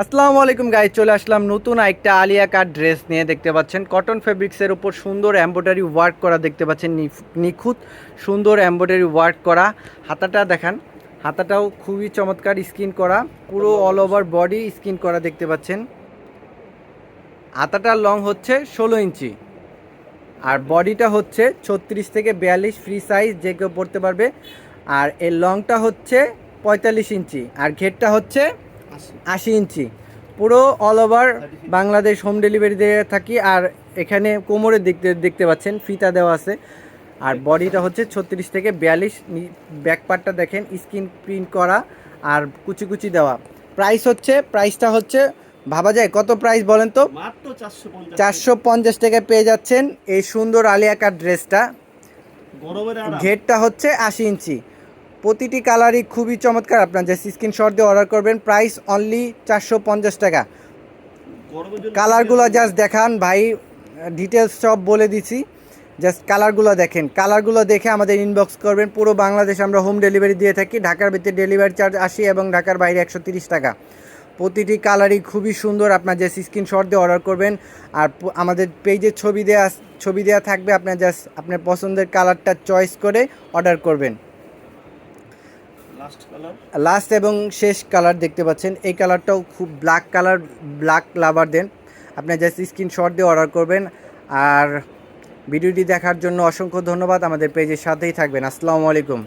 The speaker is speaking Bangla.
আসসালামু আলাইকুম গাই চলে আসলাম নতুন একটা আলিয়া কাট ড্রেস নিয়ে দেখতে পাচ্ছেন। কটন ফেব্রিক্সের উপর সুন্দর এমব্রয়ডারি ওয়ার্ক করা দেখতে পাচ্ছেন নিখুঁত সুন্দর এমব্রয়ডারি ওয়ার্ক করা। হাতাটা দেখান, হাতাটাও খুবই চমৎকার স্কিন করা, পুরো অল ওভার বডি স্কিন করা দেখতে পাচ্ছেন। হাতাটার লং হচ্ছে ষোলো ইঞ্চি, আর বডিটা হচ্ছে ছত্রিশ থেকে বিয়াল্লিশ ফ্রি সাইজ যে কেউ পড়তে পারবে। আর এর লংটা হচ্ছে পঁয়তাল্লিশ ইঞ্চি, আর ঘেরটা হচ্ছে আশি ইঞ্চি। পুরো all over Bangladesh home delivery দিয়ে থাকি আর এখানে কোমরে দেখতে দেখতে পাচ্ছেন ফিতা দেওয়া আছে। আর বডিটা হচ্ছে ছত্রিশ থেকে বিয়াল্লিশ ব্যাক পার্টটা দেখেন স্ক্রিন প্রিন্ট করা আর কুচি কুচি দেওয়া। প্রাইস হচ্ছে প্রাইসটা হচ্ছে ভাবা যায় কত প্রাইস বলেন তো? চারশো পঞ্চাশ। টাকায় পেয়ে যাচ্ছেন এই সুন্দর আলিয়া কাট ড্রেসটা ঘেরটা হচ্ছে আশি ইঞ্চি। প্রতিটি কালারই খুবই চমৎকার। আপনার যে স্ক্রিনশট দিয়ে অর্ডার করবেন প্রাইস অনলি চারশো পঞ্চাশ টাকা। কালারগুলো জাস্ট দেখান ভাই ডিটেলস সব বলে দিছি। জাস্ট কালারগুলো দেখেন। কালারগুলো দেখে আমাদের ইনবক্স করবেন। পুরো বাংলাদেশ আমরা হোম ডেলিভারি দিয়ে থাকি। ঢাকার ভিতরে ডেলিভারি চার্জ আশি এবং ঢাকার বাইরে একশো টাকা। প্রতিটি কালারই খুবই সুন্দর আপনার যে স্ক্রিনশট দিয়ে অর্ডার করবেন। আর আমাদের পেজে ছবি দেওয়া ছবি দেওয়া থাকবে। আপনার জাস্ট আপনার পছন্দের কালারটা চয়েস করে অর্ডার করবেন। লাস্ট এবং শেষ কালার দেখতে পাচ্ছেন। এই কালারটাও খুব ব্ল্যাক কালার ব্ল্যাক লাভার দেন। আপনি জাস্ট স্ক্রিনশট দিয়ে অর্ডার করবেন। আর ভিডিওটি দেখার জন্য অসংখ্য ধন্যবাদ। আমাদের পেজের সাথেই থাকবেন। আসসালামু আলাইকুম।